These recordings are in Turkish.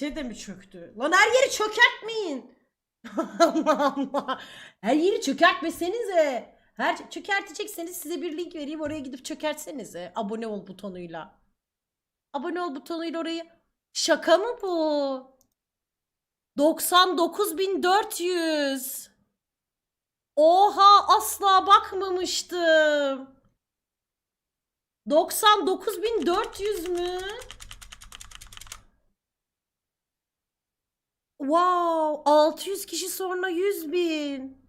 Şey de mi çöktü? Lan her yeri çökertmeyin. Allah Allah. Her yeri çökertmesenize. Her çökertecekseniz size bir link vereyim oraya gidip çökertsenize. Abone ol butonuyla. Abone ol butonuyla orayı. Şaka mı bu? 99.400. Oha asla bakmamıştım. 99.400 mü? Wow, 600 kişi sonra 100 bin.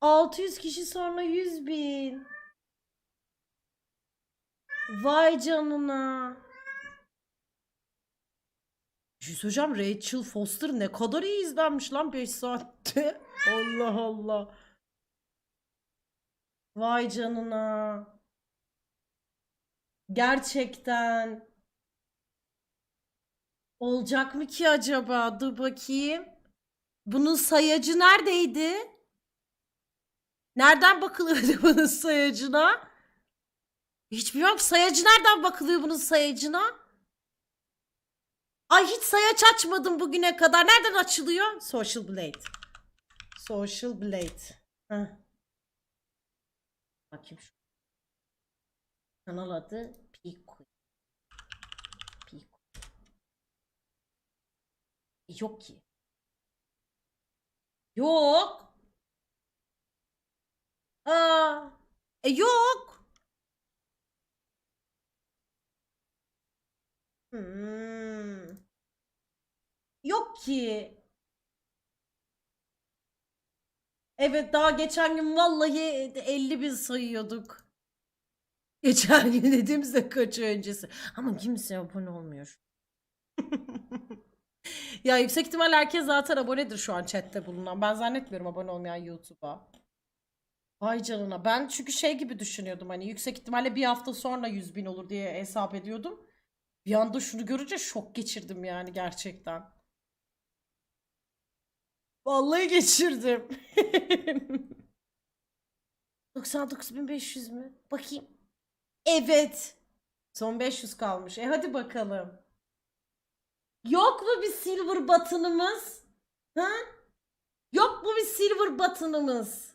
...600 kişi sonra 100 bin. Vay canına. Bir şey söyleyeceğim Rachel Foster ne kadar iyi izlenmiş lan 5 saatte. Allah Allah. Vay canına. Gerçekten. Olacak mı ki acaba? Dur bakayım. Bunun sayacı neredeydi? Nereden bakılıyordu bunun sayacına? Hiç bilmiyorum sayacı nereden bakılıyor bunun sayacına? Ay hiç sayaç açmadım bugüne kadar. Nereden açılıyor? Social Blade. Social Blade. Heh. Bakayım şu. Kanal adı Piku. Piku. Yok ki. Yok. Aa. E yok. Hmm. Yok ki. Evet daha geçen gün vallahi 50 bin sayıyorduk. Geçen gün dediğimizde kaç öncesi. Ama kimse abone olmuyor. ya yüksek ihtimal herkes zaten abonedir şu an chatte bulunan. Ben zannetmiyorum abone olmayan YouTube'a. Vay canına. Ben çünkü şey gibi düşünüyordum hani yüksek ihtimalle bir hafta sonra 100 bin olur diye hesap ediyordum. Bir anda şunu görünce şok geçirdim yani gerçekten. Vallahi geçirdim. 99.500 mü? Bakayım. Evet. Son 500 kalmış. E hadi bakalım. Yok mu bir silver button'ımız? Ha? Yok mu bir silver button'ımız?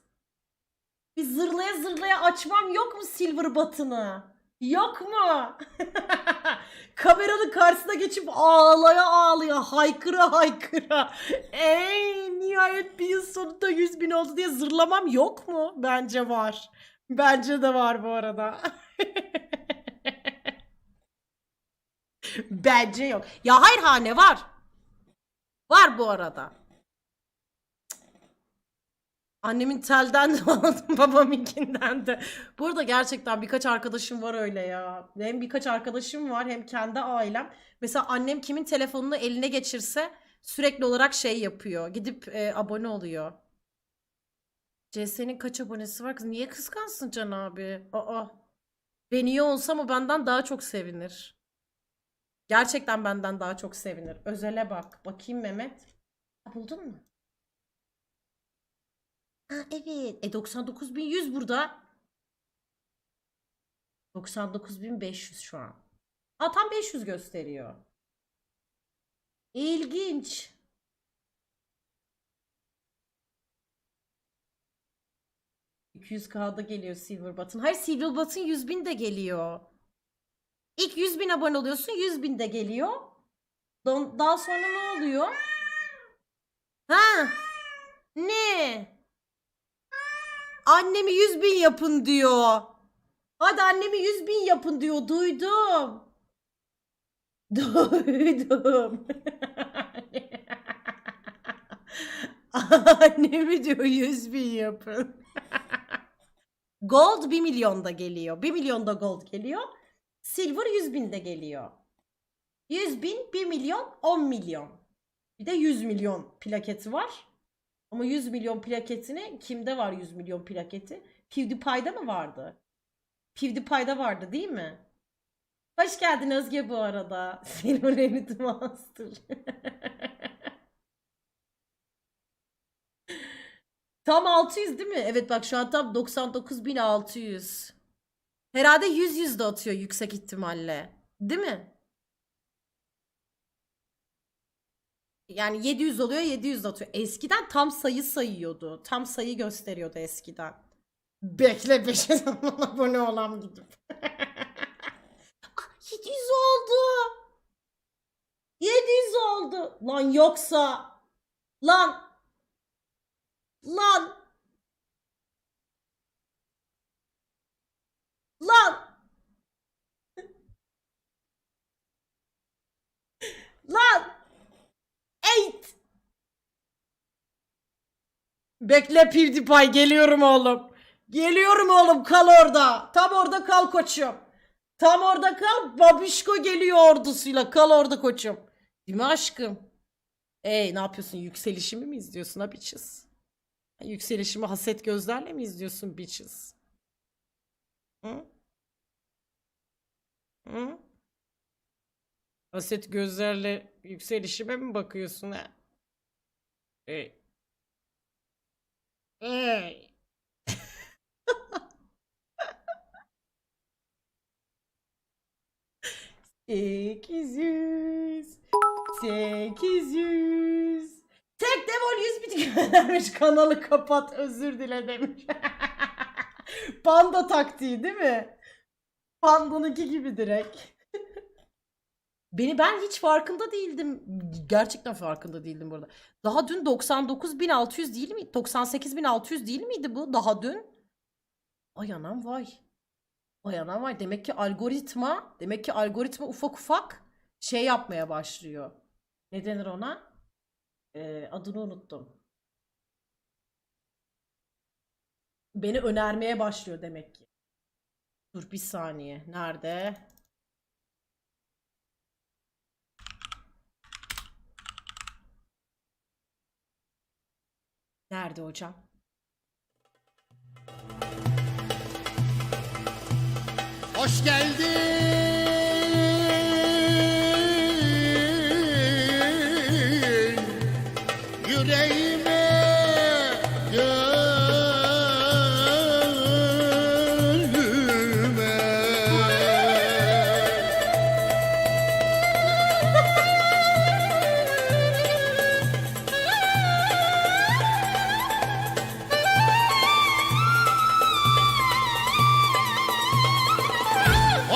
Bir zırlaya zırlaya açmam yok mu silver button'ı? Yok mu? Kameranın karşısına geçip ağlaya ağlaya haykıra haykıra. Ey nihayet bir yıl sonunda 100 bin oldu diye zırlamam yok mu? Bence var. Bence de var bu arada. Bence yok. Ya hayır hane var. Var bu arada. Annemin telden de aldım babamınkinden de. Bu arada gerçekten birkaç arkadaşım var öyle ya. Hem birkaç arkadaşım var hem kendi ailem. Mesela annem kimin telefonunu eline geçirse sürekli olarak şey yapıyor. Gidip e, abone oluyor. CS'nin kaç abonesi var kız? Niye kıskansın Can abi? Aa. Ben iyi olsam o benden daha çok sevinir. Gerçekten benden daha çok sevinir. Özele bak. Bakayım Mehmet. Buldun mu? Ha evet. E 99.100 burada. 99.500 şu an. Aa tam 500 gösteriyor. İlginç. ...200k'da geliyor Silver Button. Hayır Silver Button 100 bin de geliyor. İlk 100 bin abone oluyorsun 100 bin de geliyor. Daha sonra ne oluyor? Ha? Ne? Annemi 100 bin yapın diyor. Hadi annemi 100 bin yapın diyor. Duydum. Duydum. Annemi diyor 100 bin yapın. Gold 1 milyonda geliyor. 1 milyonda gold geliyor. Silver 100 binde geliyor. 100 bin, 1 milyon, 10 milyon. Bir de 100 milyon plaketi var. Ama 100 milyon plaketini kimde var 100 milyon plaketi? PewDiePie'da mı vardı? PewDiePie'da vardı değil mi? Hoş geldin Özge bu arada. Silver Elite Master. tam 600 değil mi? Evet bak şu an tam 99.600. Herhalde 100 yüzde atıyor yüksek ihtimalle. Değil mi? Yani 700 oluyor 700 atıyor. Eskiden tam sayı sayıyordu. Tam sayı gösteriyordu eskiden. Bekle 5 abone olam gidip. Ah, 700 oldu. 700 oldu. Lan yoksa. Lan. Lan. Lan. Lan. Eight. Bekle PewDiePie geliyorum oğlum. Geliyorum oğlum kal orada. Tam orada kal koçum. Tam orada kal. Babişko geliyor ordusuyla. Kal orada koçum. Değil mi aşkım? Ey ne yapıyorsun? Yükselişimi mi izliyorsun bitches? Yükselişimi haset gözlerle mi izliyorsun bitches? Hı? Hı? Haset gözlerle yükselişime mi bakıyorsun ha? Ey. Ey. Sekiz yüz. Sekiz yüz. Tek devol yüz bit göndermiş kanalı kapat özür dile demiş. Panda taktiği değil mi? Panda'nınki gibi direkt. Beni ben hiç farkında değildim. Gerçekten farkında değildim burada. Daha dün 99.600 değil mi? 98.600 değil miydi bu daha dün? Ay anam vay. Vay anam vay. Demek ki algoritma, demek ki algoritma ufak ufak şey yapmaya başlıyor. Ne denir ona? Ee, adını unuttum. Beni önermeye başlıyor demek ki. Dur bir saniye. Nerede? Nerede hocam? Hoş geldin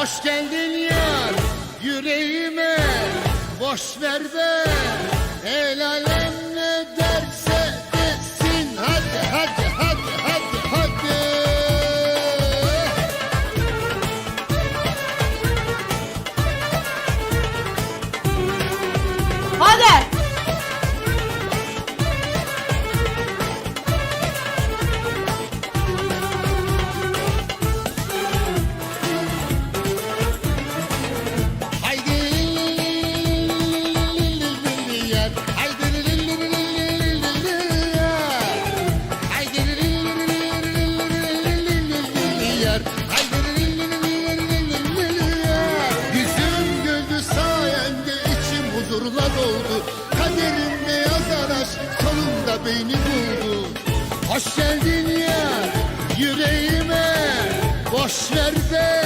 Hoş geldin yar yüreğime. Boş ver be El geldin ya yüreğime Boş ver de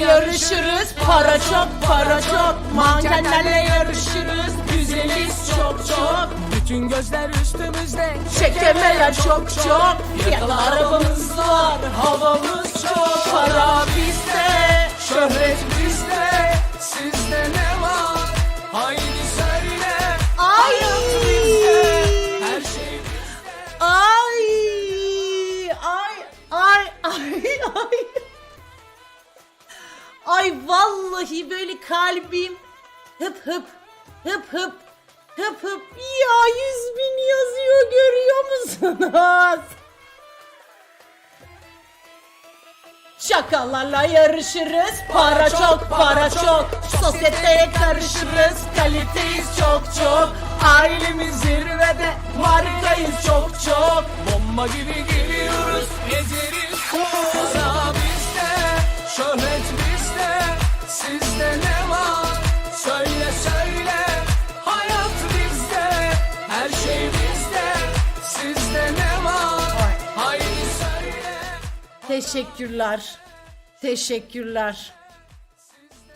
yarışırız. Para çok, para çok. Mankenlerle yarışırız. Güzeliz çok çok. Bütün gözler üstümüzde Çekemeler çok çok. Fiyatlı arabamız var. Havamız çok. Para bizde. Şöhret bizde Sizde ne var Haydi söyle Ay. Hayat bizde Her şey bizde Ay. ay. Ay vallahi böyle kalbim hıp hıp hıp hıp hıp hıp. Ya yüz bin yazıyor görüyor musunuz? Şakalarla yarışırız Para çok para çok. Sosyeteye karışırız Kaliteyiz çok çok. Ailemiz zirvede Markayız çok çok. Bomba gibi geliyoruz Teşekkürler. Teşekkürler.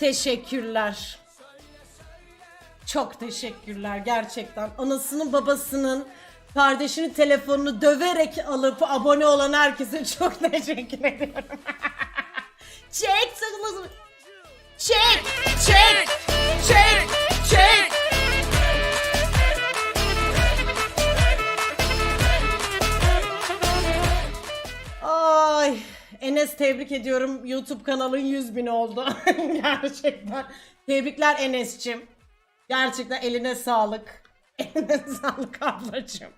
Teşekkürler. Çok teşekkürler gerçekten. Anasının babasının kardeşinin telefonunu döverek alıp abone olan herkese çok teşekkür ediyorum. çek sakın Çek çek çek çek Enes tebrik ediyorum. YouTube kanalın 100 bin oldu. Gerçekten. Tebrikler Enes'cim. Gerçekten eline sağlık. Eline sağlık ablacığım.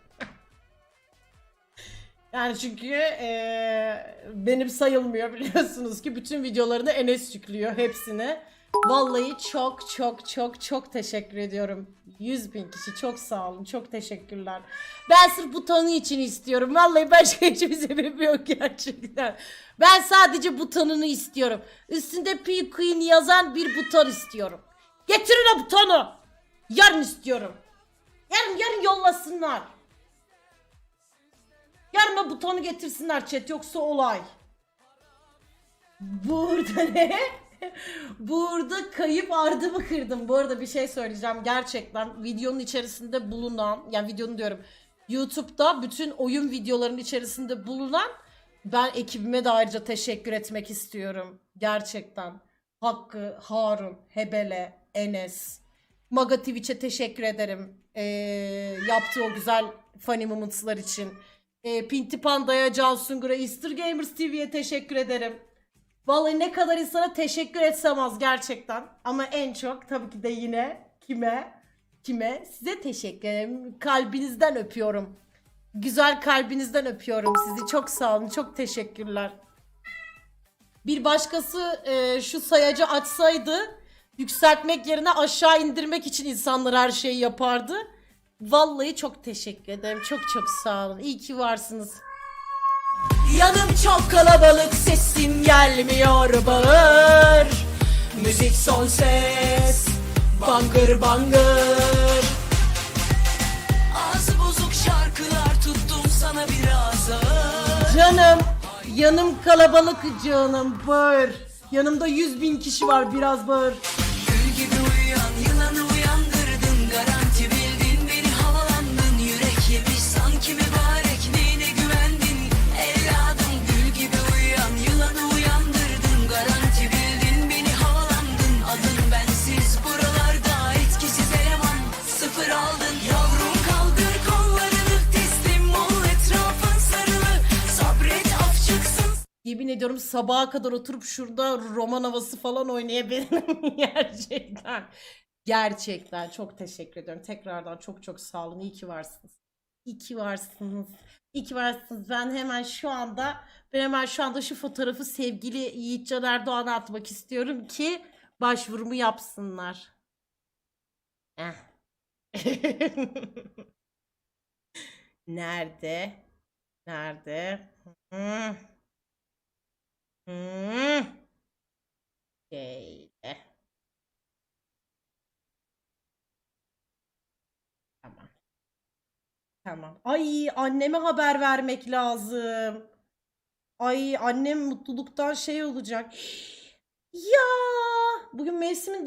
Yani çünkü eee, benim sayılmıyor biliyorsunuz ki bütün videolarını Enes yüklüyor hepsini. Vallahi çok çok çok çok teşekkür ediyorum. 100 bin kişi çok sağ olun çok teşekkürler. Ben sırf butonu için istiyorum. Vallahi başka hiçbir sebebi yok gerçekten. Ben sadece butonunu istiyorum. Üstünde P Queen yazan bir buton istiyorum. Getirin o butonu. Yarın istiyorum. Yarın yarın yollasınlar. Yarın o butonu getirsinler chat yoksa olay. Burada ne? Burada kayıp ardımı kırdım. Bu arada bir şey söyleyeceğim. Gerçekten videonun içerisinde bulunan, yani videonun diyorum. YouTube'da bütün oyun videolarının içerisinde bulunan ben ekibime de ayrıca teşekkür etmek istiyorum. Gerçekten. Hakkı, Harun, Hebele, Enes, Maga Twitch'e teşekkür ederim. Ee, yaptığı o güzel funny moments'lar için. Ee, Pinti Panda'ya, Can Sungur'a, Easter Gamers TV'ye teşekkür ederim. Vallahi ne kadar insana teşekkür etsem az gerçekten. Ama en çok tabii ki de yine kime? Kime? Size teşekkür ederim. Kalbinizden öpüyorum. Güzel kalbinizden öpüyorum sizi. Çok sağ olun. Çok teşekkürler. Bir başkası e, şu sayacı açsaydı yükseltmek yerine aşağı indirmek için insanlar her şeyi yapardı. Vallahi çok teşekkür ederim. Çok çok sağ olun. İyi ki varsınız. Yanım çok kalabalık sesim gelmiyor bağır. Müzik son ses bangır bangır. Ağzı bozuk şarkılar tuttum sana biraz ağır. Canım yanım kalabalık canım bağır. Yanımda yüz bin kişi var biraz bağır ediyorum sabaha kadar oturup şurada roman havası falan oynayabilirim gerçekten. Gerçekten çok teşekkür ediyorum. Tekrardan çok çok sağ olun. İyi ki varsınız. İyi ki varsınız. İyi ki varsınız. Ben hemen şu anda ben hemen şu anda şu fotoğrafı sevgili Yiğitcan Erdoğan'a atmak istiyorum ki başvurumu yapsınlar. Eh. Nerede? Nerede? Hmm. Hmm. Şöyle. Tamam. Tamam. Ay anneme haber vermek lazım. Ay annem mutluluktan şey olacak. Ya bugün mevsimin